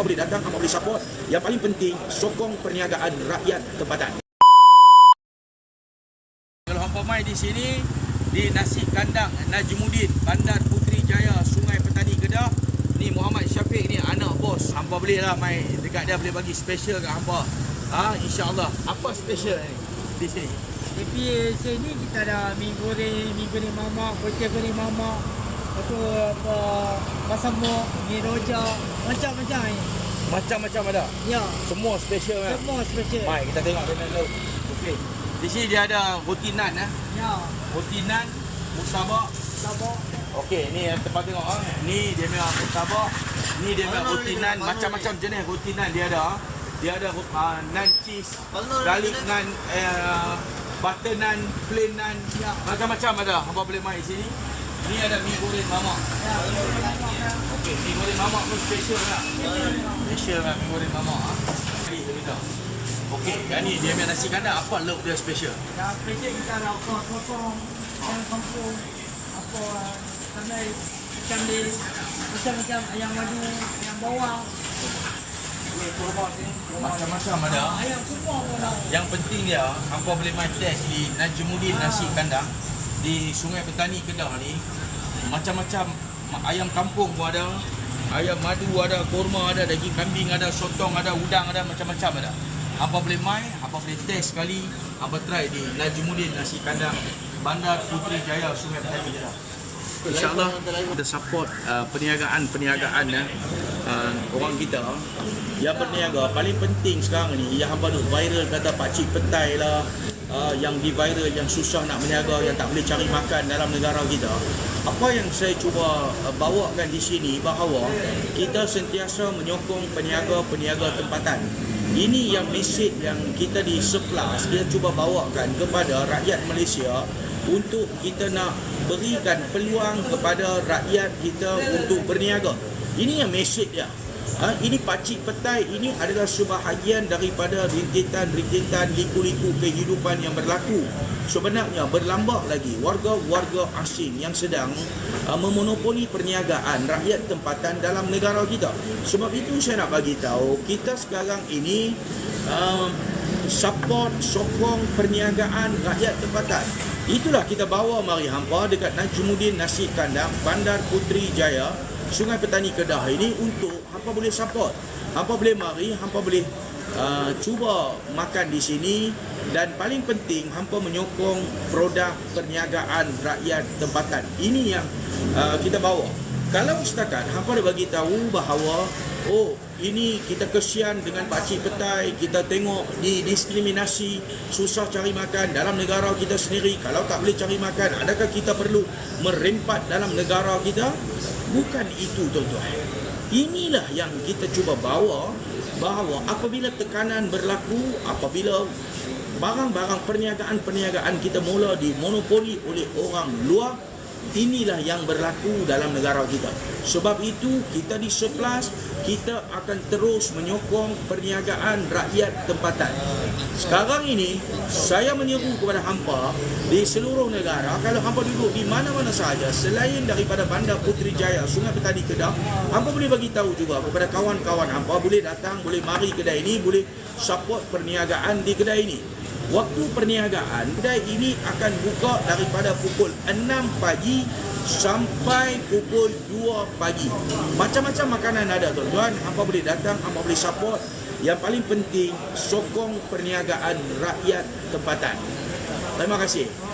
hampa boleh datang, hampa boleh support. Yang paling penting, sokong perniagaan rakyat tempatan. Kalau hampa mai di sini di nasi kandang Najmuddin Bandar Puteri Jaya Sungai Petani Kedah ni Muhammad Syafiq ni anak bos hampa boleh lah mai dekat dia boleh bagi special kat hampa ha insyaallah apa special ni di sini Tapi sini kita ada mi goreng, mi goreng mamak, kuih goreng mamak. Lepas tu apa pasamok, mi rojak, macam-macam ni. macam-macam ada Ya, semua special kan semua special. mai kita tengok dia nak okey di sini dia ada roti nan eh Ya, roti nan murtabak sabak. Okey, ni yang tempat tengok ah. Ni dia punya murtabak. Ni dia punya roti nan macam-macam jenis roti nan dia ada. ah. Dia ada uh, nan cheese, garlic nan, uh, butter nan, plain nan, Ya. macam-macam ada. Hangpa boleh mai sini. Ni ada mi goreng mamak. Ya. Okey, mi goreng mamak pun special lah. Special lah mi goreng mamak ah. Ni dia kita. Okey, yang ni dia punya nasi kandar apa lauk dia special? Ya, special kita ada apa potong, ayam kampung, apa sampai ikan bilis, macam-macam ayam madu, ayam bawang. Macam-macam ada. Ayam semua pun ada. Yang penting dia, hampa boleh main test di Najmuddin Nasi Kandang di Sungai Petani Kedah ni. Macam-macam ma- ayam kampung pun ada, ayam madu ada, korma ada, daging kambing ada, sotong ada, udang ada, macam-macam ada. Hampa boleh main, hampa boleh test sekali, hampa try di Najmuddin Nasi Kandang Bandar Puteri Jaya Sungai Petani Kedah. InsyaAllah kita support uh, perniagaan-perniagaan ya. uh, orang kita Yang berniaga paling penting sekarang ni yang hamba duk viral kata pak cik petai lah uh, yang di viral yang susah nak berniaga yang tak boleh cari makan dalam negara kita. Apa yang saya cuba uh, bawakan di sini bahawa kita sentiasa menyokong peniaga-peniaga tempatan. Ini yang mesej yang kita di Seplas kita cuba bawakan kepada rakyat Malaysia untuk kita nak berikan peluang kepada rakyat kita untuk berniaga. Ini yang mesej dia. Ha, ini pacik petai ini adalah sebahagian daripada rintitan-rintitan liku-liku kehidupan yang berlaku. Sebenarnya berlambak lagi warga-warga asing yang sedang uh, memonopoli perniagaan rakyat tempatan dalam negara kita. Sebab itu saya nak bagi tahu kita sekarang ini uh, support sokong perniagaan rakyat tempatan. Itulah kita bawa mari hampa dekat Najmuddin Nasi Kandang Bandar Puteri Jaya Sungai Petani Kedah ini untuk hampa boleh support. Hampa boleh mari, hampa boleh uh, cuba makan di sini dan paling penting hampa menyokong produk perniagaan rakyat tempatan. Ini yang uh, kita bawa. Kalau setakat hampa dah bagi tahu bahawa oh ini kita kesian dengan pakcik petai, kita tengok didiskriminasi, susah cari makan dalam negara kita sendiri. Kalau tak boleh cari makan, adakah kita perlu merempat dalam negara kita? Bukan itu tuan-tuan. Inilah yang kita cuba bawa bahawa apabila tekanan berlaku, apabila barang-barang perniagaan-perniagaan kita mula dimonopoli oleh orang luar, inilah yang berlaku dalam negara kita. Sebab itu kita di Seplas kita akan terus menyokong perniagaan rakyat tempatan. Sekarang ini saya menyeru kepada hampa di seluruh negara kalau hampa duduk di mana-mana sahaja selain daripada Bandar Puteri Jaya Sungai Petani Kedah, hampa boleh bagi tahu juga kepada kawan-kawan hampa boleh datang, boleh mari kedai ini, boleh support perniagaan di kedai ini. Waktu perniagaan kedai ini akan buka daripada pukul 6 pagi sampai pukul 2 pagi. Macam-macam makanan ada tuan-tuan. Hampa boleh datang, hampa boleh support. Yang paling penting sokong perniagaan rakyat tempatan. Terima kasih.